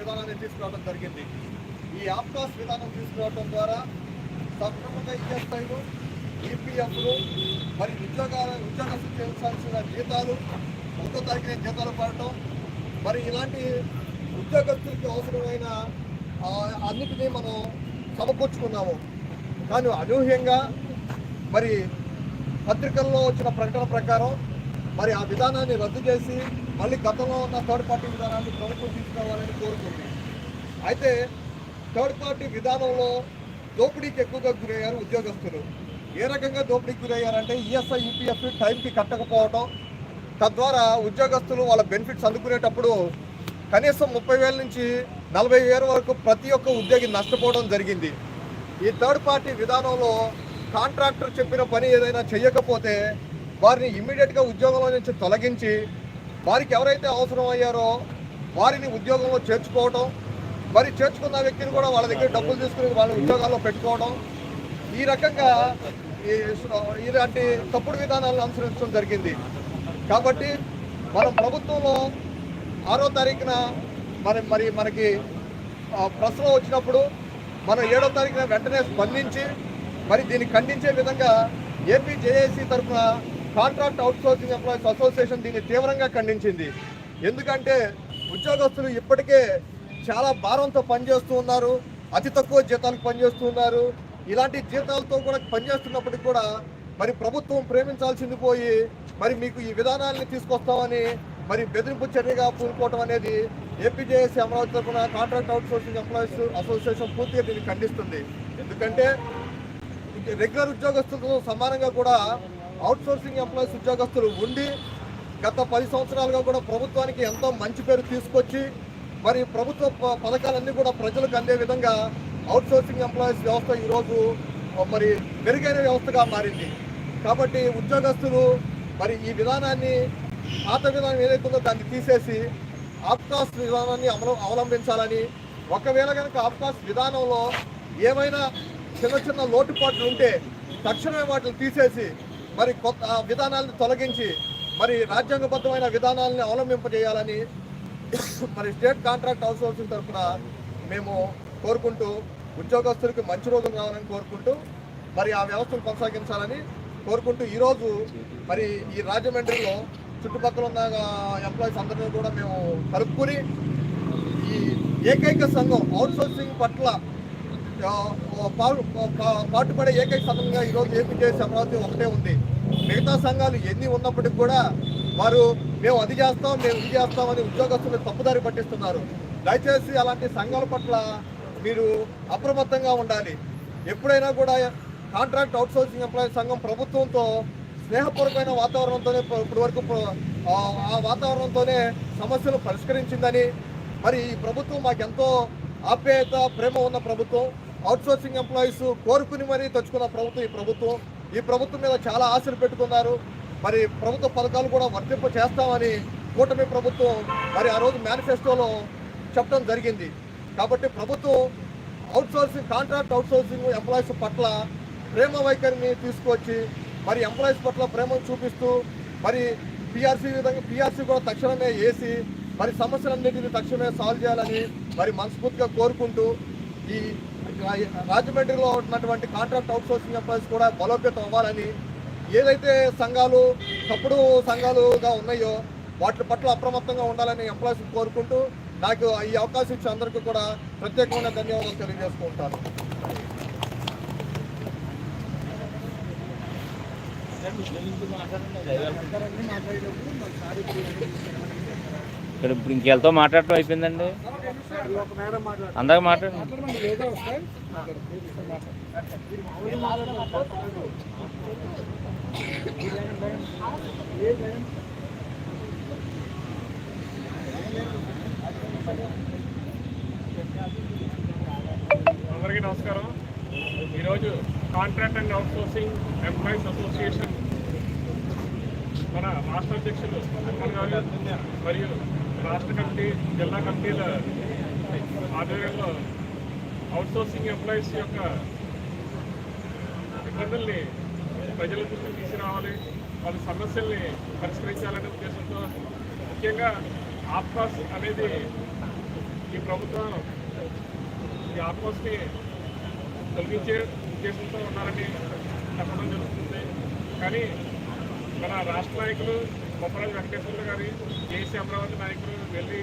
విధానాన్ని తీసుకురావడం జరిగింది. ఈ ఆప్కాస్ విధానం తీసుకురావడం ద్వారా సక్రమంగా ఈఎస్ఐలు ఈపీఎఫ్లు మరి ఉద్యోగాల ఉద్యోగస్తులు చేయాల్సిన జీతాలు ఒకటో తగిన జీతాలు పడటం మరి ఇలాంటి ఉద్యోగస్తులకి అవసరమైన అన్నిటినీ మనం సమకూర్చుకున్నాము. కానీ అనూహ్యంగా మరి పత్రికల్లో వచ్చిన ప్రకటన ప్రకారం మరి ఆ విధానాన్ని రద్దు చేసి మళ్ళీ గతంలో ఉన్న థర్డ్ పార్టీ విధానాన్ని ప్రభుత్వం తీసుకోవాలని కోరుకుంది. అయితే థర్డ్ పార్టీ విధానంలో దోపిడీకి ఎక్కువగా గురయ్యారు ఉద్యోగస్తులు. ఏ రకంగా దోపిడీకి గురయ్యారంటే ఈఎస్ఐ ఈపీఎఫ్ టైంకి కట్టకపోవడం తద్వారా ఉద్యోగస్తులు వాళ్ళ బెనిఫిట్స్ అందుకునేటప్పుడు కనీసం ముప్పై వేల నుంచి నలభై వేల వరకు ప్రతి ఒక్క ఉద్యోగి నష్టపోవడం జరిగింది. ఈ థర్డ్ పార్టీ విధానంలో కాంట్రాక్టర్ చెప్పిన పని ఏదైనా చేయకపోతే వారిని ఇమ్మీడియట్గా ఉద్యోగంలో నుంచి తొలగించి వారికి ఎవరైతే అవసరం అయ్యారో వారిని ఉద్యోగంలో చేర్చుకోవడం మరి చేర్చుకున్న వ్యక్తిని కూడా వాళ్ళ దగ్గర డబ్బులు తీసుకుని వాళ్ళ ఉద్యోగాల్లో పెట్టుకోవడం ఈ రకంగా ఈ ఇలాంటి తప్పుడు విధానాలను అనుసరించడం జరిగింది. కాబట్టి మన ప్రభుత్వంలో ఆరో తారీఖున మరి మరి మనకి ప్రశ్న వచ్చినప్పుడు మనం ఏడో తారీఖున వెంటనే స్పందించి మరి దీన్ని ఖండించే విధంగా ఏపీ జేఏసీ తరఫున కాంట్రాక్ట్ అవుట్సోర్సింగ్ ఎంప్లాయీస్ అసోసియేషన్ దీన్ని తీవ్రంగా ఖండించింది. ఎందుకంటే ఉద్యోగస్తులు ఇప్పటికే చాలా భారంతో పనిచేస్తూ ఉన్నారు అతి తక్కువ జీతాలకు పనిచేస్తూ ఉన్నారు. ఇలాంటి జీతాలతో కూడా పనిచేస్తున్నప్పటికీ కూడా మరి ప్రభుత్వం ప్రేమించాల్సింది పోయి మరి మీకు ఈ విధానాన్ని తీసుకొస్తామని మరి బెదిరింపు చర్యగా పూనుకోవటం అనేది ఏపీజేఎస్ అమరావతి తరఫున కాంట్రాక్ట్ అవుట్సోర్సింగ్ ఎంప్లాయీస్ అసోసియేషన్ పూర్తిగా దీన్ని ఖండిస్తుంది. ఎందుకంటే రెగ్యులర్ ఉద్యోగస్తులతో సమానంగా కూడా అవుట్సోర్సింగ్ ఎంప్లాయీస్ ఉద్యోగస్తులు ఉండి గత పది సంవత్సరాలుగా కూడా ప్రభుత్వానికి ఎంతో మంచి పేరు తీసుకొచ్చి మరి ప్రభుత్వ ప- పథకాలన్నీ కూడా ప్రజలకు అందే విధంగా అవుట్సోర్సింగ్ ఎంప్లాయీస్ వ్యవస్థ ఈరోజు మరి మెరుగైన వ్యవస్థగా మారింది. కాబట్టి ఉద్యోగస్తులు మరి ఈ విధానాన్ని పాత విధానం ఏదైతే ఉందో దాన్ని తీసేసి ఆప్కాస్ట్ విధానాన్ని అమలు అవలంబించాలని ఒకవేళ కనుక ఆప్కాస్ట్ విధానంలో ఏమైనా చిన్న చిన్న లోటుపాట్లు ఉంటే తక్షణమే వాటిని తీసేసి మరి కొత్త ఆ విధానాలను తొలగించి మరి రాజ్యాంగబద్ధమైన విధానాలను అవలంబింపజేయాలని మరి స్టేట్ కాంట్రాక్ట్ అవుట్సోర్సింగ్ తరఫున మేము కోరుకుంటూ ఉద్యోగస్తులకు మంచి రోజులు రావాలని కోరుకుంటూ మరి ఆ వ్యవస్థను కొనసాగించాలని కోరుకుంటూ ఈరోజు మరి ఈ రాజమండ్రిలో చుట్టుపక్కల ఉన్న ఎంప్లాయీస్ అందరినీ కూడా మేము కలుపుకొని ఈ ఏకైక సంఘం అవుట్సోర్సింగ్ పట్ల పాటు పా- పాటుపడే ఏకైక సంఘంగా ఈరోజు ఏపీజేఎస్ అమరావతి ఒకటే ఉంది. మిగతా సంఘాలు ఎన్ని ఉన్నప్పటికీ కూడా వారు మేము అది చేస్తాం మేము ఇది చేస్తామని ఉద్యోగస్తులు తప్పుదారి పట్టిస్తున్నారు. దయచేసి అలాంటి సంఘాల పట్ల మీరు అప్రమత్తంగా ఉండాలి. ఎప్పుడైనా కూడా కాంట్రాక్ట్ అవుట్సోర్సింగ్ ఎంప్లాయీ సంఘం ప్రభుత్వంతో స్నేహపూర్వకమైన వాతావరణంతోనే ఇప్పటి వరకు ఆ ఆ వాతావరణంతోనే సమస్యలు పరిష్కరించిందని మరి ఈ ప్రభుత్వం మాకెంతో ఆప్యాయత ప్రేమ ఉన్న ప్రభుత్వం. అవుట్సోర్సింగ్ ఎంప్లాయీస్ కోరుకుని మరీ తెచ్చుకున్న ప్రభుత్వం ఈ ప్రభుత్వం. ఈ ప్రభుత్వం మీద చాలా ఆశలు పెట్టుకున్నారు. మరి ప్రభుత్వ పథకాలు కూడా వర్తింప చేస్తామని కూటమి ప్రభుత్వం మరి ఆ రోజు మేనిఫెస్టోలో చెప్పడం జరిగింది. కాబట్టి ప్రభుత్వం అవుట్సోర్సింగ్ కాంట్రాక్ట్ అవుట్సోర్సింగ్ ఎంప్లాయీస్ పట్ల ప్రేమ వైఖరిని తీసుకొచ్చి మరి ఎంప్లాయీస్ పట్ల ప్రేమను చూపిస్తూ మరి పిఆర్సీ విధంగా పిఆర్సీ కూడా తక్షణమే వేసి మరి సమస్యలన్నింటినీ తక్షణమే సాల్వ్ చేయాలని మరి మనస్ఫూర్తిగా కోరుకుంటూ ఈ రాజమండ్రిలో ఉన్నటువంటి కాంట్రాక్ట్ అవుట్సోర్సింగ్ ఎంప్లాయీస్ కూడా బలోపేతం అవ్వాలని ఏదైతే సంఘాలు తప్పుడు సంఘాలుగా ఉన్నాయో వాటి పట్ల అప్రమత్తంగా ఉండాలని ఎంప్లాయీస్ కోరుకుంటూ నాకు ఈ అవకాశం ఇచ్చే అందరికీ కూడా ప్రత్యేకమైన ధన్యవాదాలు తెలియజేసుకుంటాను ఇక్కడ ఇప్పుడు ఇంకెళ్తో మాట్లాడటం అయిపోయిందండి. అందాక మాట్లాడండి అందరికీ నమస్కారం. ఈరోజు contract and outsourcing employees association మన రాష్ట్ర అధ్యక్షులు అమ్మన్ గారు మరియు రాష్ట్ర కమిటీ జిల్లా కమిటీల ఆధ్వర్యంలో అవుట్సోర్సింగ్ ఎంప్లాయీస్ యొక్క ఇబ్బందుల్ని ప్రజల దృష్టికి తీసుకురావాలి. వాళ్ళ సమస్యల్ని పరిష్కరించాలనే ఉద్దేశంతో ముఖ్యంగా ఆప్కాస్ అనేది ఈ ప్రభుత్వం ఈ ఆఫ్కోర్స్ని తొలగించే ఉద్దేశంతో ఉన్నారని చెప్పడం జరుగుతుంది. కానీ మన రాష్ట్ర నాయకులు కొప్పరాజు వెంకటేశ్వర్లు గారి జేసీ అమరావతి నాయకులు వెళ్ళి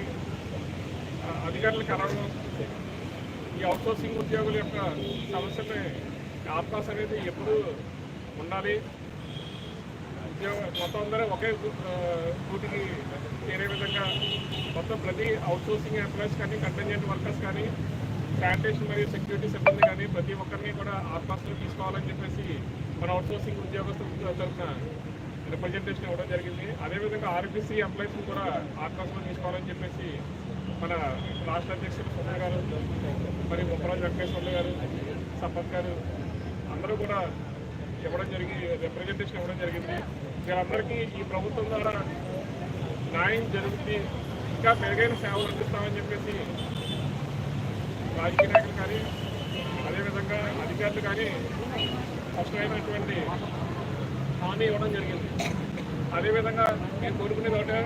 అధికారులు అధికారులకు కలవడం ఈ అవుట్సోర్సింగ్ ఉద్యోగుల యొక్క సమస్యపై ఆఫ్కాస్ అనేది ఎప్పుడు ఉండాలి. ఉద్యోగ మొత్తం అందరూ ఒకే డ్యూటీకి చేరే విధంగా మొత్తం ప్రతి అవుట్సోర్సింగ్ ఎంప్లాయీస్ కానీ కంటెంజెంట్ వర్కర్స్ కానీ శానిటేషన్ మరియు సెక్యూరిటీ సిబ్బంది కానీ ప్రతి ఒక్కరిని కూడా ఆఫ్కాస్లో తీసుకోవాలని చెప్పేసి మన అవుట్సోర్సింగ్ ఉద్యోగస్తులు తరఫున రిప్రజెంటేషన్ ఇవ్వడం జరిగింది. అదేవిధంగా ఆర్బీసీ ఎంప్లాయీస్ని కూడా ఆఫ్కాస్లో తీసుకోవాలని చెప్పేసి మన రాష్ట్ర అధ్యక్షులు సుమన్ గారు మరి బొప్పరాజు వెంకటేశ్వర్లు గారు సంపత్ గారు అందరూ కూడా ఇవ్వడం జరిగి రిప్రజెంటేషన్ ఇవ్వడం జరిగింది. వీళ్ళందరికీ ఈ ప్రభుత్వం ద్వారా న్యాయం జరుగుతుంది. ఇంకా మెరుగైన సేవలు అందిస్తామని చెప్పేసి రాజకీయ నాయకులు కానీ అదేవిధంగా అధికారులు కానీ స్పష్టమైనటువంటి హామీ ఇవ్వడం జరిగింది. అదేవిధంగా నేను కోరుకునేది ఒకటే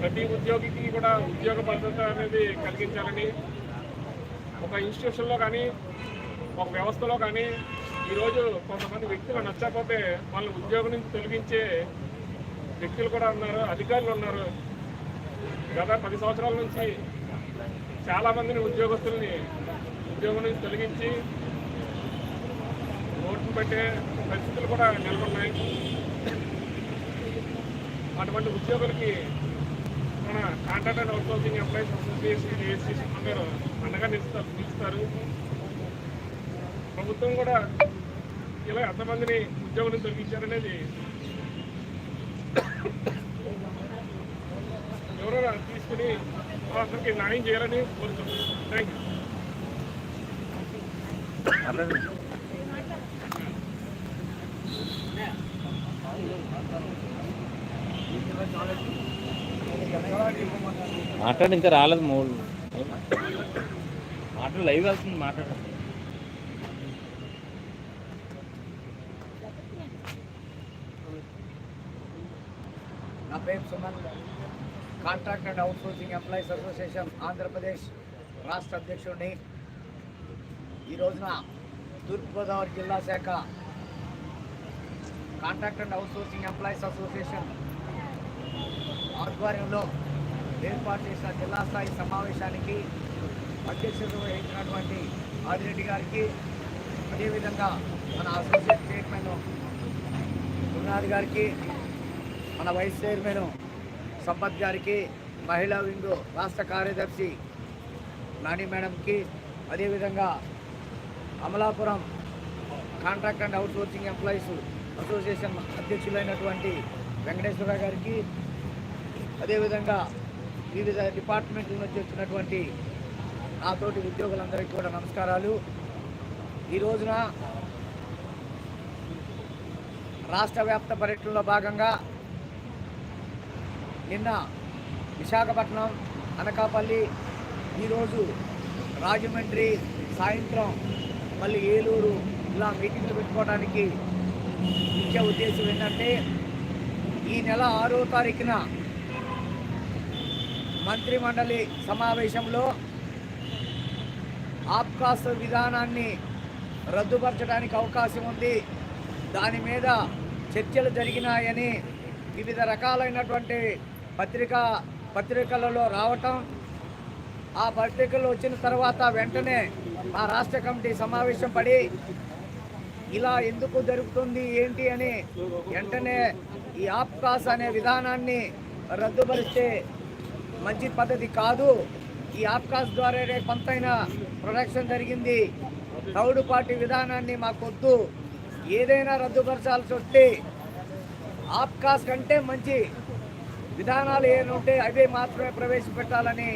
ప్రతి ఉద్యోగికి కూడా ఉద్యోగ భద్రత అనేది కలిగించాలని ఒక ఇన్స్టిట్యూషన్లో కానీ ఒక వ్యవస్థలో కానీ ఈరోజు కొంతమంది వ్యక్తులు నచ్చకపోతే వాళ్ళని ఉద్యోగం నుంచి తొలగించే వ్యక్తులు కూడా ఉన్నారు అధికారులు ఉన్నారు. గత పది సంవత్సరాల నుంచి చాలామందిని ఉద్యోగస్తుల్ని ఉద్యోగం నుంచి తొలగించి ఓట్లు పెట్టే పరిస్థితులు కూడా నెలకొన్నాయి. అటువంటి ఉద్యోగులకి మన contract and outsourcing employees association AC అందరూ అండగా నిలుస్తారు నిలుస్తారు. ప్రభుత్వం కూడా ఇలా ఎంతమందిని ఉద్యోగులను తొలగించారనేది ఎవరైనా తీసుకుని వాళ్ళందరికీ న్యాయం చేయాలని కోరుతున్నాను థ్యాంక్ యూ మాట్లాడి ఇంకా రాలేదు మూడు. మాట్లాడు లైవ్ వెళ్తుంది మాట్లాడు. నా పేరు Suman. Contract and outsourcing employees association Andhra Pradesh రాష్ట్ర అధ్యక్షుడిని. ఈ రోజున తూర్పుగోదావరి జిల్లా శాఖ contract and outsourcing employees association ఆధ్వర్యంలో ఏర్పాటు చేసిన జిల్లా స్థాయి సమావేశానికి అధ్యక్షత వహించినటువంటి ఆదిరెడ్డి గారికి అదేవిధంగా మన అసోసియేట్ చైర్మన్ గురునాథ్ గారికి మన వైస్ చైర్మన్ సంపత్ గారికి మహిళా వింగ్ రాష్ట్ర కార్యదర్శి నాని మేడంకి అదేవిధంగా Amalapuram contract and outsourcing employees association అధ్యక్షులైనటువంటి Venkateswara గారికి అదేవిధంగా వివిధ డిపార్ట్మెంట్ల నుంచి వచ్చినటువంటి నాతోటి ఉద్యోగులందరికీ కూడా నమస్కారాలు. ఈ రోజున రాష్ట్ర వ్యాప్త పర్యటనలో భాగంగా నిన్న విశాఖపట్నం అనకాపల్లి ఈరోజు రాజమండ్రి సాయంత్రం మళ్ళీ ఏలూరు ఇలా మీటింగ్లు పెట్టుకోవడానికి ముఖ్య ఉద్దేశం ఏంటంటే ఈ నెల ఆరో తారీఖున మంత్రిమండలి సమావేశంలో ఆప్కాస్ విధానాన్ని రద్దుపరచడానికి అవకాశం ఉంది. దాని మీద చర్చలు జరిగినాయని వివిధ రకాలైనటువంటి పత్రికా పత్రికలలో రావటం ఆ పత్రికలు వచ్చిన తర్వాత వెంటనే మా రాష్ట్ర కమిటీ సమావేశం పడి ఇలా ఎందుకు జరుగుతుంది ఏంటి అని వెంటనే ఈ ఆప్కాస్ అనే విధానాన్ని రద్దుపరిస్తే మంచి పద్ధతి కాదు. ఈ ఆప్కాస్ ద్వారానే కొంతైన ప్రొడక్షన్ జరిగింది. థర్డ్ పార్టీ విధానాన్ని మాకొద్దు. ఏదైనా రద్దుపరచాల్సి వస్తే ఆప్కాస్ కంటే మంచి విధానాలు ఏముంటే అవే మాత్రమే ప్రవేశపెట్టాలని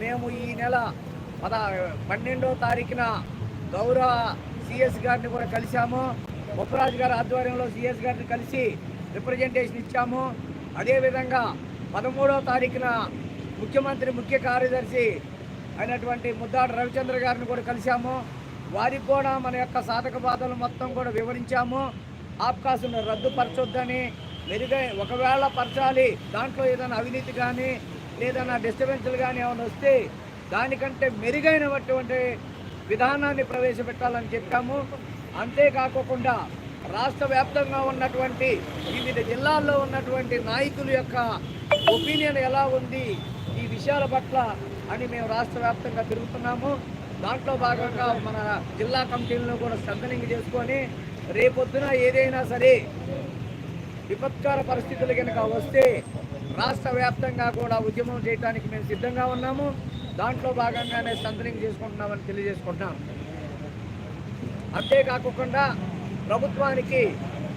మేము ఈ నెల పద పన్నెండో తారీఖున గౌరవ సిఎస్ గారిని కూడా కలిశాము. బొప్పరాజు గారి ఆధ్వర్యంలో సిఎస్ గారిని కలిసి రిప్రజెంటేషన్ ఇచ్చాము. అదేవిధంగా పదమూడవ తారీఖున ముఖ్యమంత్రి ముఖ్య కార్యదర్శి అయినటువంటి ముద్దాడు రవిచంద్ర గారిని కూడా కలిశాము. వారికి కూడా మన యొక్క సాధక బాధలు మొత్తం కూడా వివరించాము. ఆప్కాసును రద్దుపరచొద్దని మెరుగై ఒకవేళ పరచాలి దాంట్లో ఏదైనా అవినీతి కానీ లేదన్నా డిస్టర్బెన్స్లు కానీ ఏమైనా వస్తే దానికంటే మెరుగైనటువంటి విధానాన్ని ప్రవేశపెట్టాలని చెప్పాము. అంతేకాకుండా రాష్ట్ర వ్యాప్తంగా ఉన్నటువంటి వివిధ జిల్లాల్లో ఉన్నటువంటి నాయకుల యొక్క ఒపీనియన్ ఎలా ఉంది? విషయాల పట్ల అని మేము రాష్ట్ర వ్యాప్తంగా తిరుగుతున్నాము. దాంట్లో భాగంగా మన జిల్లా కమిటీలను కూడా స్ట్రెంథనింగ్ చేసుకొని రేపొద్దున ఏదైనా సరే విపత్కర పరిస్థితులు కనుక వస్తే రాష్ట్ర వ్యాప్తంగా కూడా ఉద్యమం చేయడానికి మేము సిద్ధంగా ఉన్నాము. దాంట్లో భాగంగానే స్ట్రెంథనింగ్ చేసుకుంటున్నామని తెలియజేసుకుంటున్నాం. అంతేకాకుండా ప్రభుత్వానికి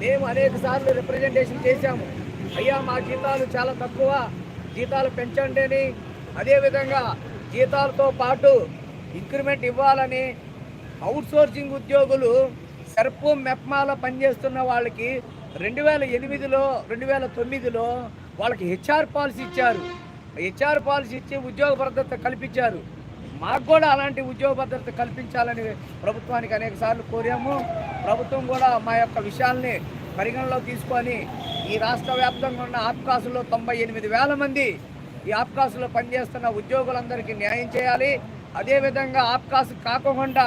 మేము అనేక సార్లు రిప్రజెంటేషన్ చేశాము. అయ్యా మా జీతాలు చాలా తక్కువ. జీతాలు పెంచండి అని అదేవిధంగా జీతాలతో పాటు ఇంక్రిమెంట్ ఇవ్వాలని అవుట్సోర్సింగ్ ఉద్యోగులు సర్పు మెప్మాలో పనిచేస్తున్న వాళ్ళకి రెండు వేల ఎనిమిదిలో రెండు వేల తొమ్మిదిలో వాళ్ళకి హెచ్ఆర్ పాలసీ ఇచ్చారు. హెచ్ఆర్ పాలసీ ఇచ్చి ఉద్యోగ భద్రత కల్పించారు. మాకు కూడా అలాంటి ఉద్యోగ భద్రత కల్పించాలని ప్రభుత్వానికి అనేక సార్లు కోరాము. ప్రభుత్వం కూడా మా యొక్క విషయాల్ని పరిగణలో తీసుకొని ఈ రాష్ట్ర వ్యాప్తంగా ఉన్న ఆప్కాసులో తొంభై ఎనిమిది వేల మంది ఈ ఆప్కాసులో పనిచేస్తున్న ఉద్యోగులందరికీ న్యాయం చేయాలి. అదేవిధంగా ఆప్కాసు కాకుండా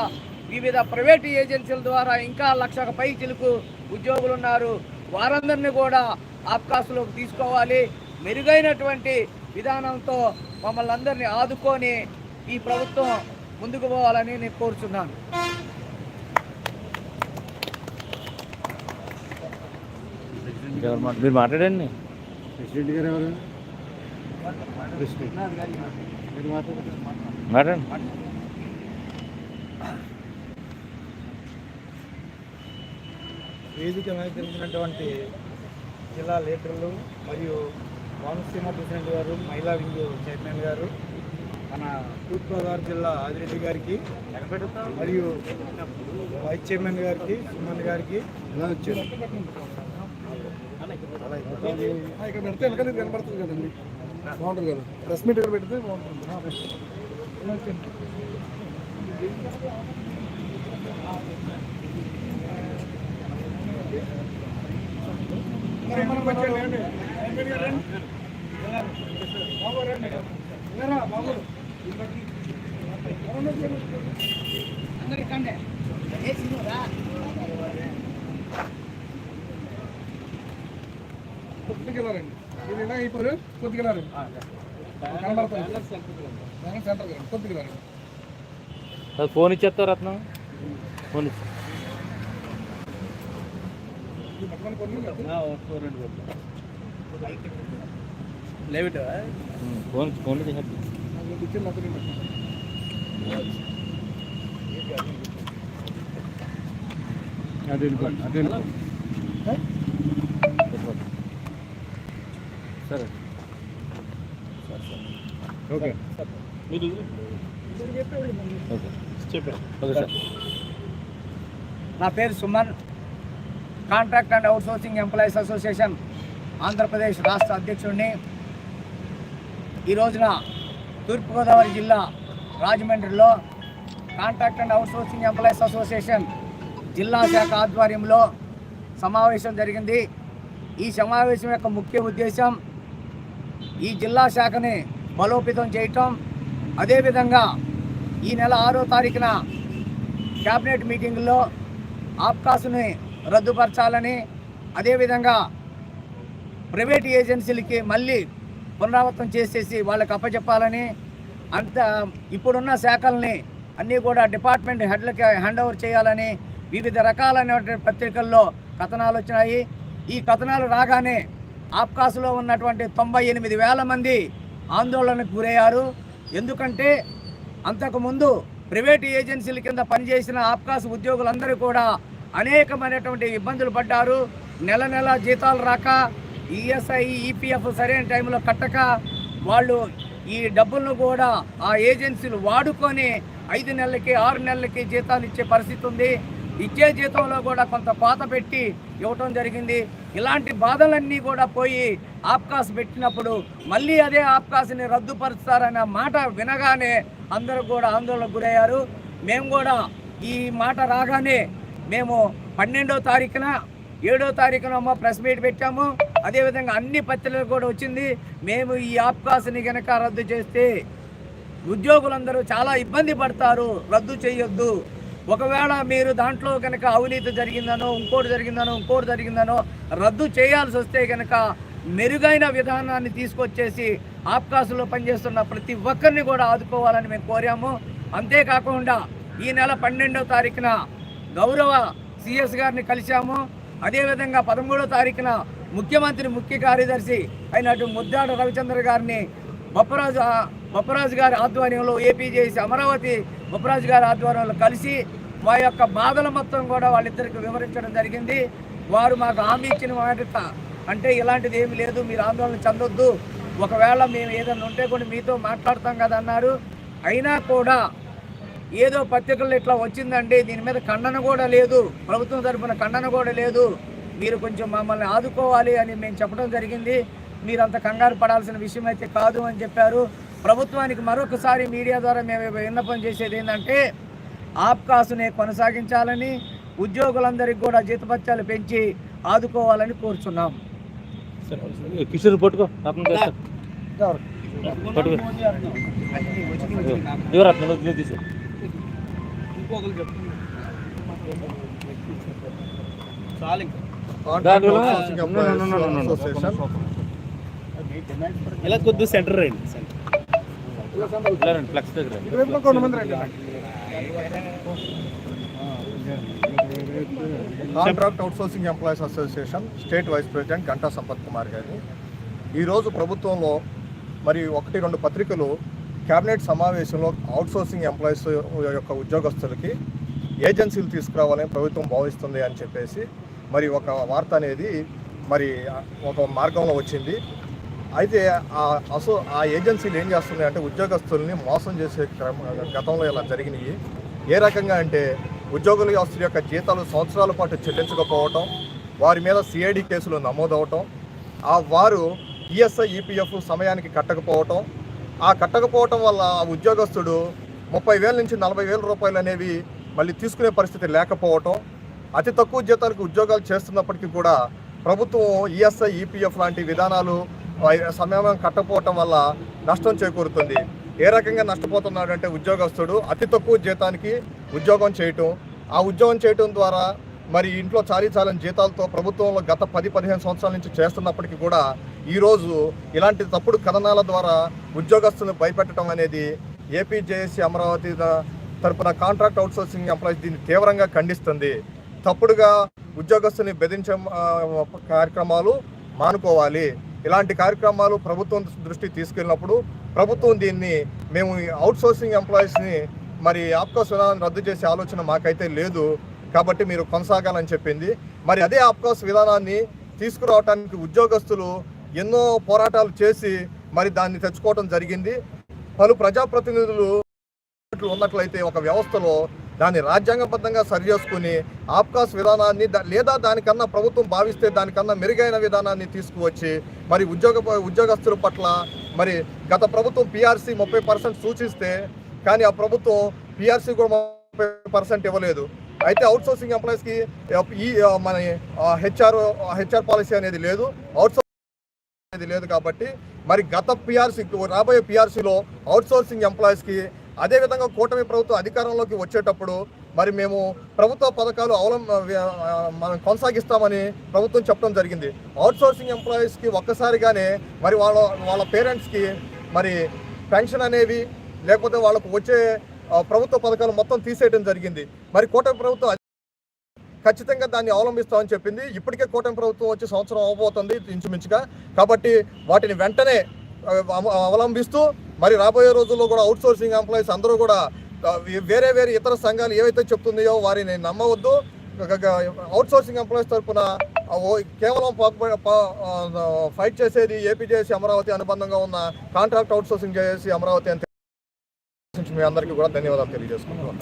వివిధ ప్రైవేటు ఏజెన్సీల ద్వారా ఇంకా లక్షకు పై చిలుకు ఉద్యోగులు ఉన్నారు వారందరినీ కూడా ఆప్కాసులోకి తీసుకోవాలి. మెరుగైనటువంటి విధానంతో మమ్మల్ని అందరినీ ఆదుకొని ఈ ప్రభుత్వం ముందుకు పోవాలని నేను కోరుచున్నాను. మీరు మాట్లాడండి. ప్రెసిడెంట్ గారు ఎవరు? మాట్లాడండి వేదిక అలంకరించినటువంటి జిల్లా లీడర్లు మరియు కోనసీమ ప్రెసిడెంట్ గారు మహిళా వింగ్ చైర్మన్ గారు మన తూర్పుగోదావరి జిల్లా ఆదిరెడ్డి గారికి మరియు వైస్ చైర్మన్ గారికి సుమన్ గారికి. ఇక్కడ పెడితే వెనకాల కనపడుతుంది కదండి. బాగుంటుంది కదా. ప్రెస్ మీట్ ఇక్కడ పెడితే బాగుంటుంది. కొద్దిగా వెళ్ళారండి ఇది ఇలా అయిపోయి కొద్దిగా ఫోన్ ఇచ్చేస్తావు రత్నం? ఫోన్ ఇచ్చి. ఫోన్ పెట్టుకుంటాను. అదే అదే ఓకే. ఓకే చెప్పారు ఓకే సార్ నా పేరు Suman. Contract and outsourcing employees association Andhra Pradesh రాష్ట్ర అధ్యక్షుడిని. ఈ రోజున తూర్పుగోదావరి జిల్లా రాజమండ్రిలో contract and outsourcing employees association జిల్లా శాఖ ఆధ్వర్యంలో సమావేశం జరిగింది. ఈ సమావేశం యొక్క ముఖ్య ఉద్దేశం ఈ జిల్లా శాఖని బలోపేతం చేయటం. అదేవిధంగా ఈ నెల ఆరో తారీఖున క్యాబినెట్ మీటింగ్లో ఆప్కాసుని రద్దుపరచాలని అదేవిధంగా ప్రైవేట్ ఏజెన్సీలకి మళ్ళీ పునరావృతం చేసేసి వాళ్ళకి అప్పచెప్పాలని అంత ఇప్పుడున్న శాఖల్ని అన్నీ కూడా డిపార్ట్మెంట్ హెడ్లకి హ్యాండ్ ఓవర్ చేయాలని వివిధ రకాలైనటువంటి పత్రికల్లో కథనాలు వచ్చినాయి. ఈ కథనాలు రాగానే ఆప్కాసులో ఉన్నటువంటి తొంభై ఎనిమిది వేల మంది ఆందోళనకు గురయ్యారు. ఎందుకంటే అంతకుముందు ప్రైవేట్ ఏజెన్సీల కింద పనిచేసిన ఆప్కాస్ ఉద్యోగులందరూ కూడా అనేకమైనటువంటి ఇబ్బందులు పడ్డారు. నెల నెల జీతాలు రాక ఈఎస్ఐ ఈపీఎఫ్ సరైన టైంలో కట్టక వాళ్ళు ఈ డబ్బులను కూడా ఆ ఏజెన్సీలు వాడుకొని ఐదు నెలలకి ఆరు నెలలకి జీతాలు ఇచ్చే పరిస్థితి ఉంది. ఇచ్చే జీతంలో కూడా కొంత కోత పెట్టి ఇవ్వటం జరిగింది. ఇలాంటి బాధలన్నీ కూడా పోయి ఆప్కాస్ పెట్టినప్పుడు మళ్ళీ అదే ఆప్కాస్ని రద్దుపరుస్తారన్న మాట వినగానే అందరూ కూడా ఆందోళనకు గురయ్యారు. మేము కూడా ఈ మాట రాగానే మేము పన్నెండో తారీఖున ఏడో తారీఖున మా ప్రెస్ మీట్ పెట్టాము. అదేవిధంగా అన్ని పత్రికలు కూడా వచ్చింది. మేము ఈ ఆప్కాస్ని కనుక రద్దు చేస్తే ఉద్యోగులందరూ చాలా ఇబ్బంది పడతారు. రద్దు చేయొద్దు. ఒకవేళ మీరు దాంట్లో కనుక అవినీతి జరిగిందనో ఇంకోటి జరిగిందనో ఇంకోటి జరిగిందనో రద్దు చేయాల్సి వస్తే కనుక మెరుగైన విధానాన్ని తీసుకొచ్చేసి ఆప్కాసులో పనిచేస్తున్న ప్రతి ఒక్కరిని కూడా ఆదుకోవాలని మేము కోరాము. అంతేకాకుండా ఈ నెల పన్నెండవ తారీఖున గౌరవ సిఎస్ గారిని కలిశాము. అదేవిధంగా పదమూడో తారీఖున ముఖ్యమంత్రి ముఖ్య కార్యదర్శి అయినటు ముద్దాడ రవిచంద్ర గారిని బొప్పరాజు బొప్పరాజు గారి ఆధ్వర్యంలో ఏపీజేసి అమరావతి బొప్పరాజు గారి ఆధ్వర్యంలో కలిసి మా యొక్క బాధల మొత్తం కూడా వాళ్ళిద్దరికి వివరించడం జరిగింది. వారు మాకు హామీ ఇచ్చిన మాట అంటే ఇలాంటిది ఏమి లేదు మీరు ఆందోళన చెందొద్దు. ఒకవేళ మేము ఏదైనా ఉంటే కూడా మీతో మాట్లాడతాం కదా అన్నారు. అయినా కూడా ఏదో పత్రికల్లో ఇట్లా వచ్చిందండి దీని మీద ఖండన కూడా లేదు. ప్రభుత్వం తరఫున ఖండన కూడా లేదు. మీరు కొంచెం మమ్మల్ని ఆదుకోవాలి అని మేము చెప్పడం జరిగింది. మీరంత కంగారు పడాల్సిన విషయం అయితే కాదు అని చెప్పారు. ప్రభుత్వానికి మరొకసారి మీడియా ద్వారా మేము విన్నపం చేసేది ఏంటంటే ఆప్కాసునే కొనసాగించాలని ఉద్యోగులందరికీ కూడా జీతపత్యాలు పెంచి ఆదుకోవాలని కోరుచున్నాం. కిషోర్ పట్టుకో ఇలా కొద్ది సెంటర్ రండి రండి. ఫ్లెక్స్ దగ్గర రండి. Contract outsourcing employees association state vice president Ganta Sampath Kumar గారిని ఈరోజు ప్రభుత్వంలో మరి ఒకటి రెండు పత్రికలు కేబినెట్ సమావేశంలో అవుట్సోర్సింగ్ ఎంప్లాయీస్ యొక్క ఉద్యోగస్తులకి ఏజెన్సీలు తీసుకురావాలని ప్రభుత్వం భావిస్తుంది అని చెప్పేసి మరి ఒక వార్త అనేది మరి ఒక మార్గంలో వచ్చింది. అయితే ఆ అసో ఆ ఏజెన్సీలు ఏం చేస్తున్నాయి అంటే ఉద్యోగస్తుల్ని మోసం చేసే క్రమ గతంలో ఇలా జరిగినాయి. ఏ రకంగా అంటే ఉద్యోగుల వ్యవస్థ యొక్క జీతాలు సంవత్సరాల పాటు చెల్లించకపోవటం వారి మీద సిఐడి కేసులు నమోదవటం ఆ వారు ఈఎస్ఐ ఈపీఎఫ్ సమయానికి కట్టకపోవటం. ఆ కట్టకపోవటం వల్ల ఆ ఉద్యోగస్తుడు ముప్పై వేల నుంచి నలభై వేల రూపాయలు అనేవి మళ్ళీ తీసుకునే పరిస్థితి లేకపోవటం. అతి తక్కువ జీతాలకు ఉద్యోగాలు చేస్తున్నప్పటికీ కూడా ప్రభుత్వం ఈఎస్ఐ ఈపీఎఫ్ లాంటి విధానాలు సమయం కట్టకపోవటం వల్ల నష్టం చేకూరుతుంది. ఏ రకంగా నష్టపోతున్నాడు అంటే ఉద్యోగస్తుడు అతి తక్కువ జీతానికి ఉద్యోగం చేయటం. ఆ ఉద్యోగం చేయటం ద్వారా మరి ఇంట్లో చాలీ చాలని జీతాలతో ప్రభుత్వంలో గత పది పదిహేను సంవత్సరాల నుంచి చేస్తున్నప్పటికీ కూడా ఈరోజు ఇలాంటి తప్పుడు కథనాల ద్వారా ఉద్యోగస్తులను భయపెట్టడం అనేది ఏపీ జేఏసీ అమరావతి తరపున కాంట్రాక్ట్ అవుట్సోర్సింగ్ ఎంప్లాయీస్ దీన్ని తీవ్రంగా ఖండిస్తుంది. తప్పుడుగా ఉద్యోగస్తుని బెదిరించే కార్యక్రమాలు మానుకోవాలి. ఇలాంటి కార్యక్రమాలు ప్రభుత్వం దృష్టికి తీసుకెళ్ళినప్పుడు ప్రభుత్వం దీన్ని మేము అవుట్సోర్సింగ్ ఎంప్లాయీస్ని మరి ఆప్కాస్ విధానాన్ని రద్దు చేసే ఆలోచన మాకైతే లేదు కాబట్టి మీరు కొనసాగాలని చెప్పింది. మరి అదే ఆప్కాస్ విధానాన్ని తీసుకురావడానికి ఉద్యోగస్తులు ఎన్నో పోరాటాలు చేసి మరి దాన్ని తెచ్చుకోవడం జరిగింది. పలు ప్రజాప్రతినిధులు ఉన్నట్లయితే ఒక వ్యవస్థలో దాన్ని రాజ్యాంగబద్ధంగా సరిచేసుకుని ఆప్కాస్ విధానాన్ని దా- లేదా దానికన్నా ప్రభుత్వం భావిస్తే దానికన్నా మెరుగైన విధానాన్ని తీసుకువచ్చి మరి ఉద్యోగ ఉద్యోగస్తుల పట్ల మరి గత ప్రభుత్వం పిఆర్సీ ముప్పై పర్సెంట్ సూచిస్తే కానీ ఆ ప్రభుత్వం పిఆర్సీ కూడా ముప్పై పర్సెంట్ ఇవ్వలేదు. అయితే అవుట్ సోర్సింగ్ ఎంప్లాయీస్కి ఈ మన హెచ్ఆర్ హెచ్ఆర్ పాలసీ అనేది లేదు. అవుట్ అనేది లేదు కాబట్టి మరి గత పిఆర్సీ రాబోయే పిఆర్సీలో అవుట్ సోర్సింగ్ ఎంప్లాయీస్కి అదేవిధంగా కూటమి ప్రభుత్వం అధికారంలోకి వచ్చేటప్పుడు మరి మేము ప్రభుత్వ పథకాలు అవలం మనం కొనసాగిస్తామని ప్రభుత్వం చెప్పడం జరిగింది. అవుట్సోర్సింగ్ ఎంప్లాయీస్కి ఒక్కసారిగానే మరి వాళ్ళ వాళ్ళ పేరెంట్స్కి మరి పెన్షన్ అనేవి లేకపోతే వాళ్ళకు వచ్చే ప్రభుత్వ పథకాలు మొత్తం తీసేయడం జరిగింది. మరి కూటమి ప్రభుత్వం ఖచ్చితంగా దాన్ని అవలంబిస్తామని చెప్పింది. ఇప్పటికే కూటమి ప్రభుత్వం వచ్చి సంవత్సరం అవబోతుంది ఇంచుమించుగా. కాబట్టి వాటిని వెంటనే అవ- అవలంబిస్తూ మరి రాబోయే రోజుల్లో కూడా అవుట్ సోర్సింగ్ ఎంప్లాయీస్ అందరూ కూడా వేరే వేరే ఇతర సంఘాలు ఏవైతే చెప్తున్నాయో వారిని నమ్మవద్దు. అవుట్ సోర్సింగ్ ఎంప్లాయీస్ తరఫున కేవలం ఫైట్ చేసేది ఏపీ చేసి అమరావతి అనుబంధంగా ఉన్న కాంట్రాక్ట్ అవుట్ సోర్సింగ్ చేసి అమరావతి అని మీ అందరికీ కూడా ధన్యవాదాలు తెలియజేసుకుంటున్నాను.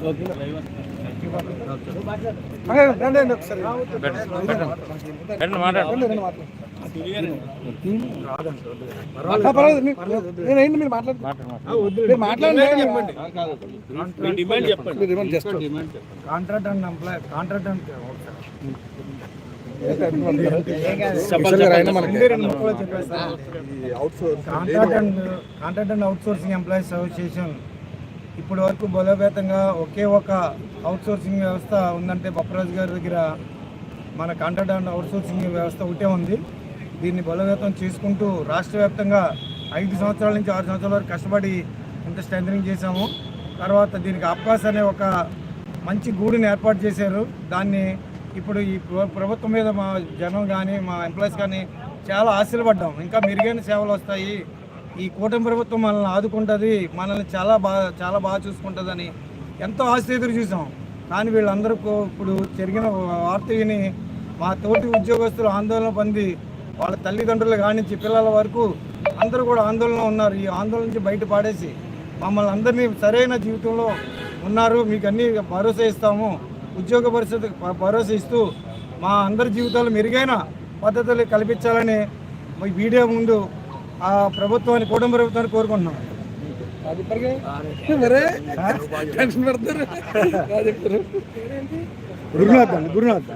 Contract and employee contract and outsourcing contract and contract and employees association ఇప్పటి వరకు బలోపేతంగా ఒకే ఒక అవుట్సోర్సింగ్ వ్యవస్థ ఉందంటే బొప్పరాజు గారి దగ్గర మన కాంట్రాక్ట్ అండ్ అవుట్సోర్సింగ్ వ్యవస్థ ఒకటే ఉంది. దీన్ని బలోపేతం చేసుకుంటూ రాష్ట్ర వ్యాప్తంగా ఐదు సంవత్సరాల నుంచి ఆరు సంవత్సరాల వరకు కష్టపడి ఇంత స్ట్రెంగ్ చేశాము. తర్వాత దీనికి అప్కాస్ అనే ఒక మంచి గూడుని ఏర్పాటు చేశారు. దాన్ని ఇప్పుడు ఈ ప్రభుత్వం మీద మా జనం కానీ మా ఎంప్లాయీస్ కానీ చాలా ఆశీర్వడ్డాం. ఇంకా మెరుగైన సేవలు వస్తాయి. ఈ కూటమి ప్రభుత్వం మనల్ని ఆదుకుంటుంది. మనల్ని చాలా బాగా చాలా బాగా చూసుకుంటుందని ఎంతో ఆశ ఎదురు చూసాం కానీ వీళ్ళందరూ ఇప్పుడు జరిగిన వార్త విని మా తోటి ఉద్యోగస్తులు ఆందోళన పొంది వాళ్ళ తల్లిదండ్రులు కానించి పిల్లల వరకు అందరూ కూడా ఆందోళన ఉన్నారు. ఈ ఆందోళన నుంచి బయట పాడేసి మమ్మల్ని అందరినీ సరైన జీవితంలో ఉన్నారు. మీకు అన్ని భరోసా ఇస్తాము. ఉద్యోగ పరిస్థితి భరోసా ఇస్తూ మా అందరి జీవితాలు మెరుగైన పద్ధతులు కల్పించాలని ఈ వీడియో ముందు ఆ ప్రభుత్వాన్ని కుటుంబ ప్రభుత్వాన్ని కోరుకుంటున్నాం. గురునాథ్ అండి గురునాథ్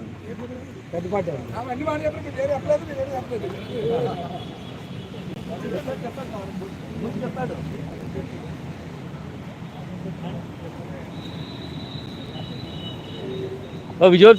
పెద్దపాటి ఓ విజువల్